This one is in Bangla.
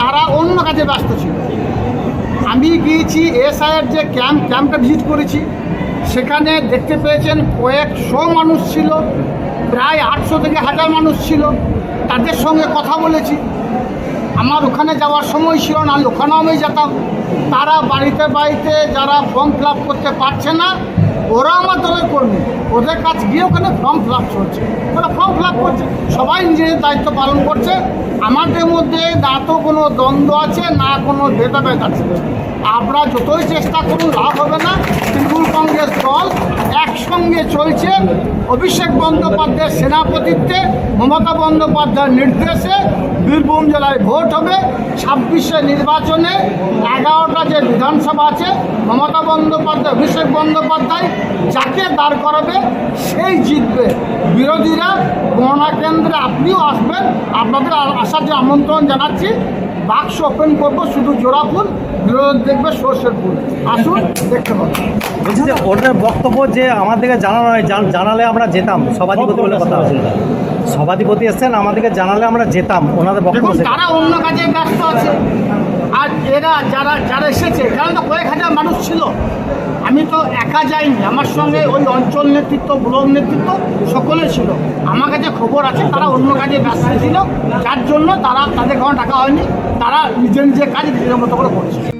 তারা অন্য কাজে ব্যস্ত ছিল। আমি গিয়েছি এসআইয়ের যে ক্যাম্প, ক্যাম্পটা ভিজিট করেছি। সেখানে দেখতে পেয়েছেন কয়েকশো মানুষ ছিল, প্রায় আটশো থেকে হাজার মানুষ ছিল। তাদের সঙ্গে কথা বলেছি। আমার ওখানে যাওয়ার সময় ছিল না, ওখানেও আমি যেতাম। তারা বাড়িতে বাড়িতে যারা ফর্ম ফিল করতে পারছে না ওরা আমার দলের কর্মী। ওদের কাছ গিয়ে ওখানে ফর্ম ফিল আপ চলছে। ওরা ফর্ম ফিল আপ করছে। সবাই নিজেদের দায়িত্ব পালন করছে। আমাদের মধ্যে না তো কোনো দ্বন্দ্ব আছে, না কোনো ভেদাভেদ আছে। আপনারা যতই চেষ্টা করুন, লাভ হবে না। তৃণমূল কংগ্রেস দল একসঙ্গে চলছে। অভিষেক বন্দ্যোপাধ্যায়ের সেনাপতিত্বে মমতা বন্দ্যোপাধ্যায়ের নির্দেশে বীরভূম জেলায় ভোট হবে। ছাব্বিশে নির্বাচনে এগারোটা যে বিধানসভা আছে, মমতা বন্দ্যোপাধ্যায়, অভিষেক বন্দ্যোপাধ্যায় যাকে দাঁড় করাবে, সেই জিতবে। বিরোধীরা গণনা কেন্দ্রে আপনিও আসবেন। আপনাদের আসার যে আমন্ত্রণ জানাচ্ছি বাক্স ওপেন করব শুধু জোড়া ফুল দেখবে সর্ষের ফুল। আসুন দেখতে পাবো। বলছি যে ওদের বক্তব্য যে আমাদেরকে জানানো হয় জানালে আমরা যেতাম সভাধিপতি বলে কথা। আছে সভাধিপতি এসছেন আমাদেরকে জানালে আমরা যেতাম ওনাদের বক্তব্য তারা অন্য কাজে এরা যারা যারা এসেছে কারণ তো কয়েক হাজার মানুষ ছিল। আমি তো একা যাইনি, আমার সঙ্গে ওই অঞ্চল নেতৃত্ব, ব্লক নেতৃত্ব সকলে ছিল। আমার কাছে খবর আছে, তারা অন্য কাজে ব্যস্ত ছিল। যার জন্য তারা, তাদের কোনো টাকা হয়নি। তারা নিজের নিজের কাজ নিজের মতো করে করছে।